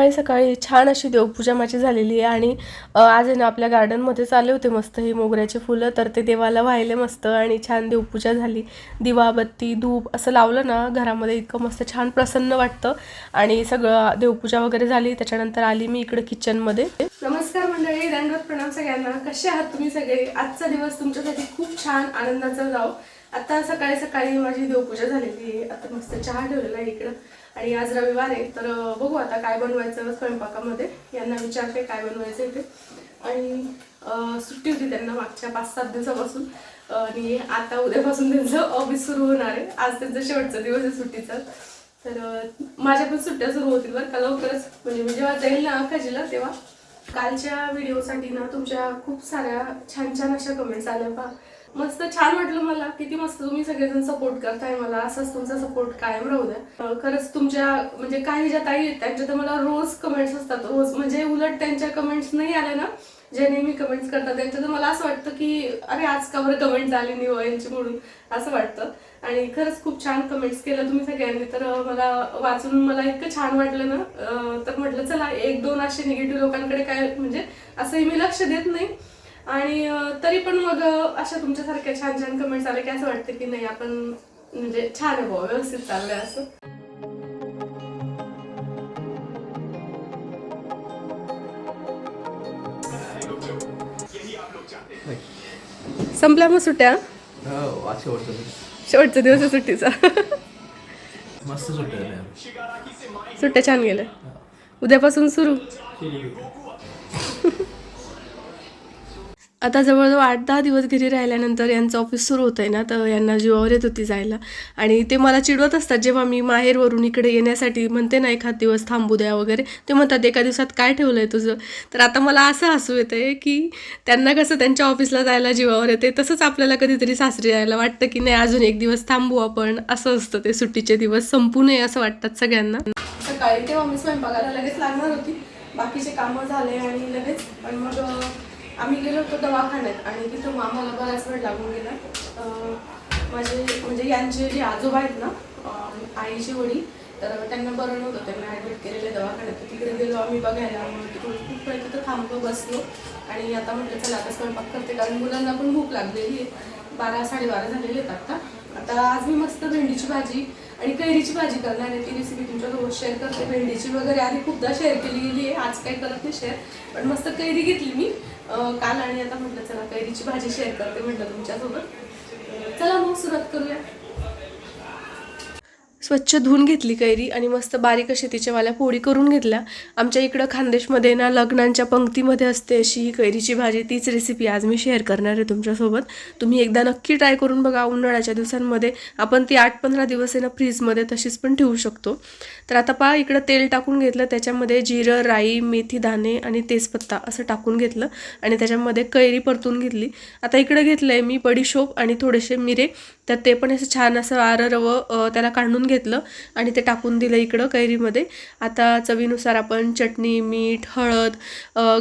सकाळी सकाळी छान अशी देवपूजा माझी झालेली आहे. आणि आज आहे ना आपल्या गार्डनमध्येच आले होते मस्त हे मोगऱ्याचे फुलं तर ते देवाला वाहिले मस्त आणि छान देवपूजा झाली. दिवाबत्ती धूप असं लावलं ना घरामध्ये इतकं मस्त छान प्रसन्न वाटतं. आणि सगळं देवपूजा वगैरे झाली त्याच्यानंतर आली मी इकडे किचनमध्ये नमस्कार मंडळी रंगत प्रणाम सगळ्यांना. कसे आहात तुम्ही सगळे? आजचा दिवस तुमच्यासाठी खूप छान आनंदाचा जाओ आता सकाळी सकाळी माझी देवपूजा झालेली आहे. आता मस्त चहा ठेवलेला आहे इकडं. आणि आज रविवार आहे तर बघू आता काय बनवायचं स्वयंपाकामध्ये. यांना विचारते काय बनवायचं आहे ते आणि सुट्टी होती त्यांना मागच्या पाच सात दिवसापासून. आणि आता उद्यापासून त्यांचं ऑफिस सुरू होणार आहे. आज त्यांचा शेवटचा दिवस आहे सुट्टीचा. तर माझ्या पण सुट्ट्या सुरू होतील बरं का लवकरच. म्हणजे मी जेव्हा जाईल ना अकाजीला तेव्हा. कालच्या व्हिडिओसाठी ना तुमच्या खूप साऱ्या छान छान अशा कमेंट्स आल्या पा मस्त छान वाटलं मला. किती मस्त तुम्ही सगळेजण सपोर्ट करताय मला. असंच तुमचा सपोर्ट कायम राहू द्या. खरंच तुमच्या म्हणजे काही ज्या ताई आहेत त्यांच्या तर मला रोज कमेंट्स असतात. रोज म्हणजे उलट त्यांच्या कमेंट्स नाही आल्या ना जे नेहमी कमेंट्स करतात. त्यांच्या तर मला असं वाटतं की अरे आज का बरं कमेंट आली नाही यांची म्हणून? असं वाटतं. आणि खरंच खूप छान कमेंट्स केलं तुम्ही सगळ्यांनी. तर मला वाचून मला इतकं छान वाटलं ना तर म्हटलं चला एक दोन असे निगेटिव्ह लोकांकडे काय म्हणजे असंही मी लक्ष देत नाही. आणि तरी पण मग अशा तुमच्यासारख्या छान छान कमेंट्स आले की असं वाटतं की नाही आपण म्हणजे छान आहे बुवा व्यवस्थित चाललंय असं. संपल्या मग सुट्ट्या? हो शेवटचं दिवस. आहे सुट्टीचा. मस्त सुट्ट्या. सुट्ट्या छान गेल्या. उद्यापासून सुरू. आता जवळजवळ आठ दहा दिवस घरी राहिल्यानंतर यांचं ऑफिस सुरू होतं आहे ना तर यांना जीवावर येत होती जायला. आणि ते मला चिडवत असतात जेव्हा मी माहेरवरून इकडे येण्यासाठी म्हणते ना एखाद दिवस थांबू द्या वगैरे ते म्हणतात एका दिवसात काय ठेवलं आहे तुझं? तर आता मला असं हसू येतं आहे की त्यांना कसं त्यांच्या ऑफिसला जायला जीवावर येते तसंच आपल्याला कधीतरी सासरी जायला वाटतं की नाही अजून एक दिवस थांबू आपण. असं असतं ते सुट्टीचे दिवस संपू नये असं वाटतात सगळ्यांना. सकाळी तेव्हा मी स्वयंपाकाला लगेच लागणार होती. बाकीचे कामं झाले आणि लगेच पण मग आम्ही गेलो होतो दवाखान्यात आणि तिथं मामाला बराच वेळ लागून गेला. माझे म्हणजे यांचे जे आजोबा आहेत ना आईचे वडील तर त्यांना बरं नव्हतं. त्यांना ॲडमिट केलेलं दवाखान्यात. तर तिकडे गेलो आम्ही बघायला. मग तिकडून खूप वेळ तिथं थांबलो बसलो. आणि आता म्हटलं चला आता स्वयंपाक करते. कारण मुलांना पण भूक लागलेली आहे. बारा साडेबारा झालेले आहेत आता. आता आज मी मस्त भेंडीची भाजी आणि कैरीची भाजी करणार आहे. ती रेसिपी तुमच्यासोबत शेअर करते. भेंडीची वगैरे. आधी खूपदा शेअर केली गेली आहे. आज काही करत नाही शेअर पण मस्त कैरी घेतली मी. काल आणि आता म्हटलं चला कैरीची भाजी शेअर करते म्हटलं तुमच्यासोबत. चला मग सुरुवात करूया. स्वच्छ धुवून घेतली कैरी आणि मस्त बारीक अशी तिच्यावाल्या पोळी करून घेतल्या. आमच्या इकडं खानदेशमध्ये ना लग्नांच्या पंक्तीमध्ये असते अशी ही कैरीची भाजी. तीच रेसिपी आज मी शेअर करणार आहे तुमच्यासोबत. तुम्ही एकदा नक्की ट्राय करून बघा उन्हाळ्याच्या दिवसांमध्ये. आपण ती आठ पंधरा दिवस आहे ना फ्रीजमध्ये तशीच पण ठेवू शकतो. तर आता पहा इकडं तेल टाकून घेतलं. त्याच्यामध्ये जिरं राई मेथी दाणे आणि तेजपत्ता असं टाकून घेतलं आणि त्याच्यामध्ये कैरी परतून घेतली. आता इकडं घेतलं आहे मी बडीशोप आणि थोडेसे मिरे. तर ते पण असं छान असं आरं रवं त्याला काढून घेतलं. घेतलं आणि ते टाकून दिलं इकडं कैरीमध्ये. आता चवीनुसार आपण चटणी मीठ हळद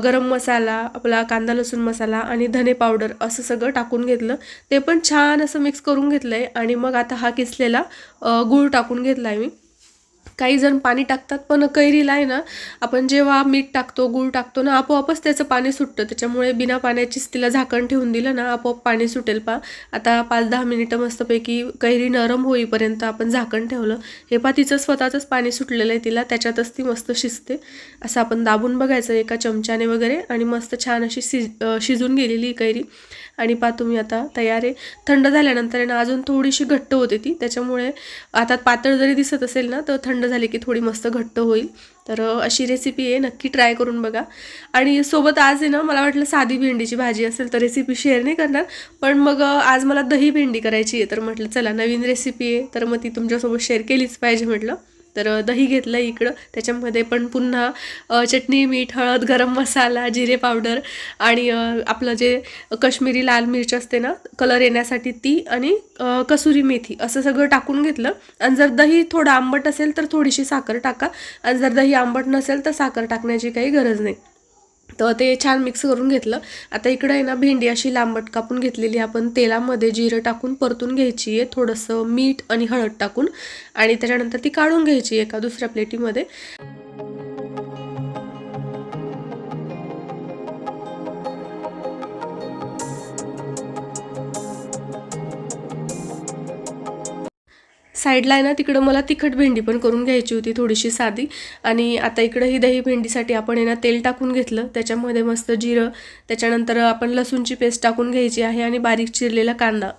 गरम मसाला आपला कांदा लसूण मसाला आणि धने पावडर असं सगळं टाकून घेतलं. ते पण छान असं मिक्स करून घेतलं आहे आणि मग आता हा किसलेला गूळ टाकून घेतला आहे मी. काही जण पाणी टाकतात पण कैरीला आहे ना आपण जेव्हा मीठ टाकतो गूळ टाकतो ना आपोआपच त्याचं पाणी सुटतं. त्याच्यामुळे बिना पाण्याचीच तिला झाकण ठेवून दिलं ना आपोआप पाणी सुटेल. पा आता पाच दहा मिनिटं मस्तपैकी कैरी नरम होईपर्यंत आपण झाकण ठेवलं. हे पा तिचं स्वतःचंच पाणी सुटलेलं आहे तिला त्याच्यातच ती मस्त शिजते. असं आपण दाबून बघायचं एका चमच्याने वगैरे आणि मस्त छान अशी शिज शिजून गेलेली कैरी. आणि पा तुम्ही आता तयार आहे. थंड झाल्यानंतर आहे ना अजून थोडीशी घट्ट होते ती. त्याच्यामुळे आता पातळ जरी दिसत असेल ना तर थंड झाली की थोडी मस्त घट्ट होईल. तर अशी रेसिपी आहे. नक्की ट्राय करून बघा. आणि सोबत आज आहे ना मला वाटलं साधी भेंडीची भाजी असेल तर रेसिपी शेअर नाही करणार. पण मग आज मला दही भेंडी करायची आहे. तर म्हटलं चला नवीन रेसिपी आहे. तर मग ती तुमच्यासोबत शेअर केलीच पाहिजे म्हटलं. तर दही घेतलं इकडं. त्याच्यामध्ये पण पुन्हा चटणी मीठ हळद गरम मसाला जिरे पावडर आणि आपलं जे कश्मीरी लाल मिरच असते ना कलर येण्यासाठी ती आणि कसुरी मेथी असं सगळं टाकून घेतलं. आणि जर दही थोडं आंबट असेल तर थोडीशी साखर टाका. आणि जर दही आंबट नसेल तर साखर टाकण्याची काही गरज नाही. तर ते छान मिक्स करून घेतलं. आता इकडं आहे ना भेंडी अशी लांबट कापून घेतलेली आपण तेलामध्ये जिरं टाकून परतून घ्यायची आहे. थोडंसं मीठ आणि हळद टाकून आणि त्याच्यानंतर ती काढून घ्यायची एका दुसऱ्या प्लेटीमध्ये साईडला आहे ना तिकडं मला तिखट भेंडी पण करून घ्यायची होती थोडीशी साधी. आणि आता इकडं ही दही भेंडीसाठी आपण आहे ना तेल टाकून घेतलं. त्याच्यामध्ये मस्त जिरं त्याच्यानंतर आपण लसूणची पेस्ट टाकून घ्यायची आहे आणि बारीक चिरलेला कांदा.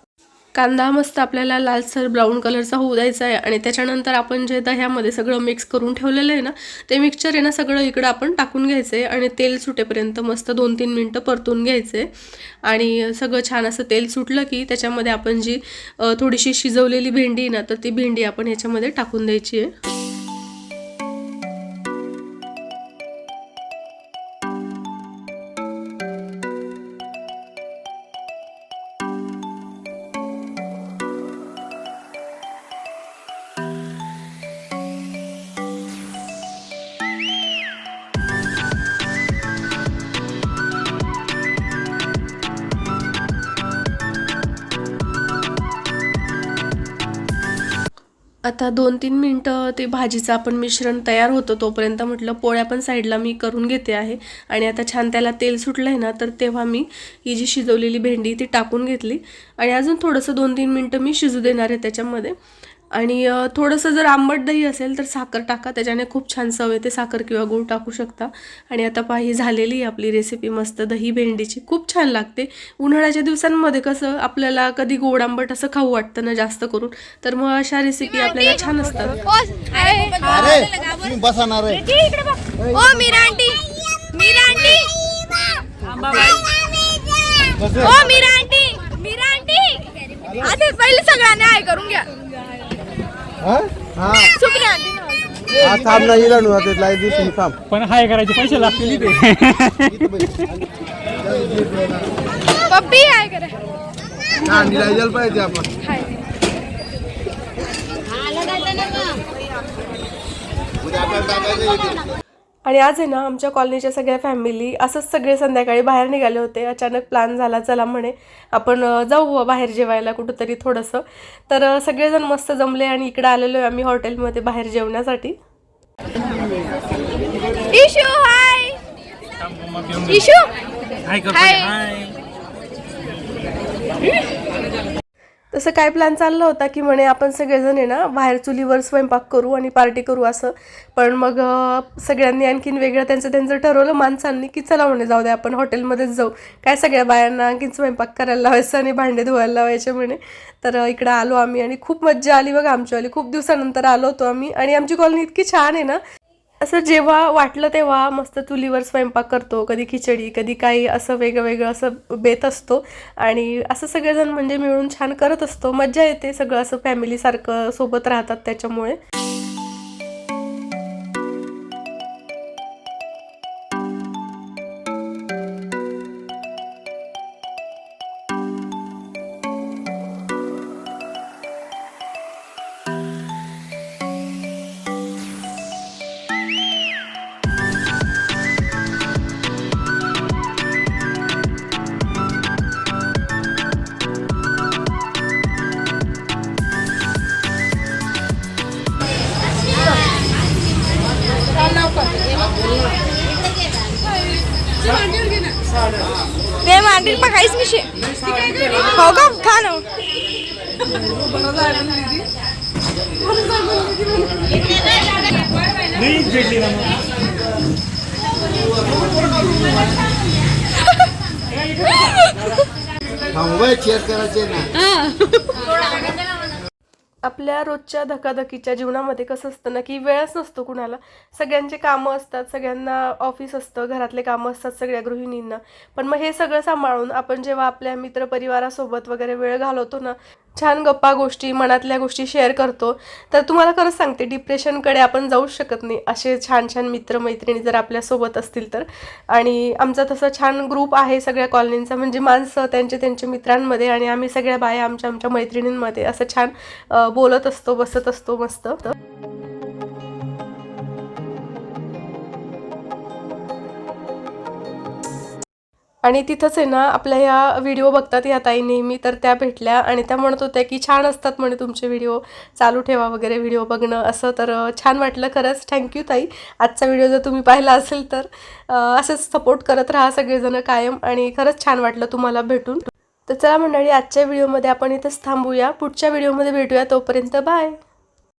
कांदा मस्त आपल्याला लालसर ब्राऊन कलरचा होऊ द्यायचा आहे आणि त्याच्यानंतर आपण जे दह्यामध्ये सगळं मिक्स करून ठेवलेलं आहे ना ते मिक्सचर आहे ना सगळं इकडं आपण टाकून घ्यायचं आहे आणि तेल सुटेपर्यंत मस्त दोन तीन मिनटं परतून घ्यायचं आहे. आणि सगळं छान असं तेल सुटलं की त्याच्यामध्ये आपण जी थोडीशी शिजवलेली भेंडी आहे ना तर ती भेंडी आपण ह्याच्यामध्ये टाकून द्यायची आहे. आता दोन तीन मिनटं ते भाजीचं आपण मिश्रण तयार होतं तोपर्यंत म्हटलं पोळ्या पण साईडला मी करून घेते आहे. आणि आता छान त्याला तेल सुटलं आहे ना तर तेव्हा मी ही जी शिजवलेली भेंडी ती टाकून घेतली. आणि अजून थोडंसं दोन तीन मिनटं मी शिजू देणार आहे त्याच्यामध्ये. आणि थोडंसं जर आंबट दही असेल तर साखर टाका. त्याच्याने खूप छान चव येते. साखर किंवा गूळ टाकू शकता. आणि आता पहा ही झालेली आहे आपली रेसिपी मस्त दही भेंडीची. खूप छान लागते. उन्हाळ्याच्या दिवसांमध्ये कसं आपल्याला कधी गोड आंबट असं खाऊ वाटतं ना जास्त करून तर मग अशा रेसिपी आपल्याला छान असतात. अरे तुम्ही बसा ना रे ओ मीरा आंटी. मीरा आंटी. ओ मीरा आंटी. मीरा आंटी. आता पहिले सगळ्यांनी हाय करून घ्या. हा सुकली आंटी ना. हा, थांब ना इला नु आता लाई दिसून थांब पण हाय करायचे पैसे लागतील इथे. पप्पी हाय करा हा निराजल पाहिजे आपण हाय उद्या आपल्याला टाकायचं. आणि आज आहे ना आमच्या कॉलनीच्या सगळ्या फॅमिली असंच सगळे संध्याकाळी बाहेर निघाले होते. अचानक प्लॅन झाला चला म्हणे आपण जाऊ बुवा बाहेर जेवायला कुठंतरी थोडंसं. तर सगळेजण मस्त जमले आणि इकडे आलेलो आहे आम्ही हॉटेलमध्ये बाहेर जेवण्यासाठी. इशू हाय! इशू! हाय. तसं काय प्लॅन चालला होता की म्हणे आपण सगळेजण आहे ना बाहेर चुलीवर स्वयंपाक करू आणि पार्टी करू असं. पण मग सगळ्यांनी आणखीन वेगळं त्यांचं त्यांचं ठरवलं माणसांनी की चला म्हणे जाऊ दे आपण हॉटेलमध्येच जाऊ. काय सगळ्या बायांना आणखीन स्वयंपाक करायला लावायचं आणि भांडे धुवायला लावायचे म्हणे. तर इकडं आलो आम्ही आणि खूप मज्जा आली बघा आमच्यावाली खूप दिवसानंतर आलो होतो आम्ही आणि आमची कॉलनी इतकी छान आहे ना असं जेव्हा वाटलं तेव्हा मस्त चुलीवर स्वयंपाक करतो कधी खिचडी कधी काही असं वेगळं वेगळं असं बेत असतो. आणि असं सगळेजण म्हणजे मिळून छान करत असतो. मज्जा येते सगळं असं फॅमिलीसारखं सोबत राहतात त्याच्यामुळे. काहीच नाही हो का? खा ना. मोबाईल शेअर करायचे ना. आपल्या रोजच्या धकाधकीच्या जीवनामध्ये कसं असतं ना की वेळच नसतो कुणाला. सगळ्यांचे कामं असतात सगळ्यांना ऑफिस असतं घरातले कामं असतात सगळ्या गृहिणींना. पण मग हे सगळं सांभाळून आपण जेव्हा आपल्या मित्रपरिवारासोबत वगैरे वेळ घालवतो ना छान गप्पा गोष्टी मनातल्या गोष्टी शेअर करतो. तर तुम्हाला खरंच सांगते डिप्रेशनकडे आपण जाऊच शकत नाही. असे छान छान मित्रमैत्रिणी जर आपल्यासोबत असतील तर. आणि आमचा तसा छान ग्रुप आहे सगळ्या कॉलनींचा म्हणजे माणसं त्यांचे त्यांच्या मित्रांमध्ये आणि आम्ही सगळ्या बाया आमच्या आमच्या मैत्रिणींमध्ये असं छान बोलत असतो बसत असतो मस्त. तर आणि तिथंच आहे ना आपल्या ह्या व्हिडिओ बघतात या ताई नेहमी तर त्या भेटल्या आणि त्या म्हणत होत्या की छान असतात म्हणे तुमचे व्हिडिओ चालू ठेवा वगैरे व्हिडिओ बघणं असं तर छान वाटलं खरंच. थँक्यू ताई. आजचा व्हिडिओ जर तुम्ही पाहिला असेल तर असंच सपोर्ट करत राहा सगळेजण कायम आणि खरंच छान वाटलं तुम्हाला भेटून. तर चला मंडळी आजच्या व्हिडिओमध्ये आपण इथंच थांबूया. पुढच्या व्हिडिओमध्ये भेटूया. तोपर्यंत बाय.